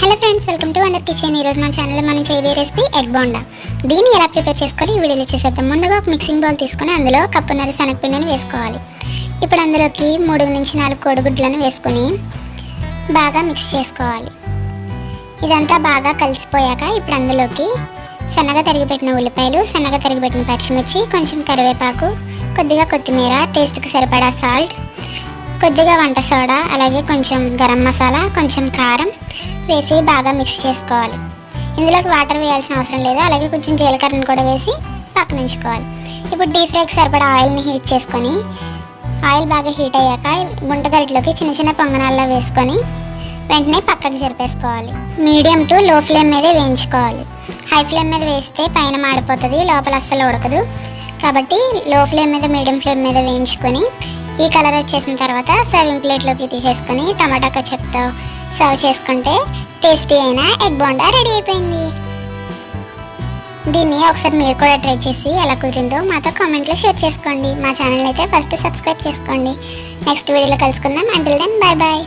Hello friends welcome to wonder kitchen ఈరోజు మన ఛానల్లో మనం చేయబోయే రెసిపీ ఎగ్ బోండా. దీన్ని ఎలా ప్రిపేర్ చేసుకోవాలి ఈ వీడియోలో చేసేద్దాం. ముందుగా ఒక మిక్సింగ్ బౌల్ తీసుకొని అందులో కప్పున్నర శనగపిండిని వేసుకోవాలి. ఇప్పుడు అందులోకి మూడు నుంచి నాలుగు కోడిగుడ్లను వేసుకొని బాగా మిక్స్ చేసుకోవాలి. ఇదంతా బాగా కలిసిపోయాక ఇప్పుడు అందులోకి సన్నగా తరిగిపెట్టిన ఉల్లిపాయలు సన్నగా తరిగిపెట్టిన పచ్చిమిర్చి కొంచెం కరివేపాకు కొద్దిగా కొత్తిమీర టేస్ట్కి సరిపడా సాల్ట్ కొద్దిగా వంట సోడా అలాగే కొంచెం గరం మసాలా కొంచెం కారం వేసి బాగా మిక్స్ చేసుకోవాలి. ఇందులోకి వాటర్ వేయాల్సిన అవసరం లేదు అలాగే కొంచెం జీలకర్రను కూడా వేసి పక్కన ఉంచుకోవాలి. ఇప్పుడు డీప్ ఫ్రైకి సరిపడా ఆయిల్ని హీట్ చేసుకొని ఆయిల్ బాగా హీట్ అయ్యాక గుంటగరిటలోకి చిన్న చిన్న పొంగనాల్లో వేసుకొని వెంటనే పక్కకు జరిపేసుకోవాలి. మీడియం టు లో ఫ్లేమ్ మీదే వేయించుకోవాలి. హై ఫ్లేమ్ మీద వేస్తే పైన మాడిపోతుంది లోపల అస్సలు ఉడకదు. కాబట్టి లో ఫ్లేమ్ మీద మీడియం ఫ్లేమ్ మీద వేయించుకొని ఈ కలర్ వచ్చేసిన తర్వాత సర్వింగ్ ప్లేట్లోకి తీసేసుకొని టమాటా కచ్చప్తో సర్వ్ చేసుకుంటే టేస్టీ అయిన ఎగ్ బోండా రెడీ అయిపోయింది. దీన్ని ఒకసారి మీరు కూడా ట్రై చేసి ఎలా కుదిరిందో మాతో కామెంట్లో షేర్ చేసుకోండి. మా ఛానల్ అయితే ఫస్ట్ సబ్స్క్రైబ్ చేసుకోండి. నెక్స్ట్ వీడియోలో కలుసుకుందాం. Until then bye bye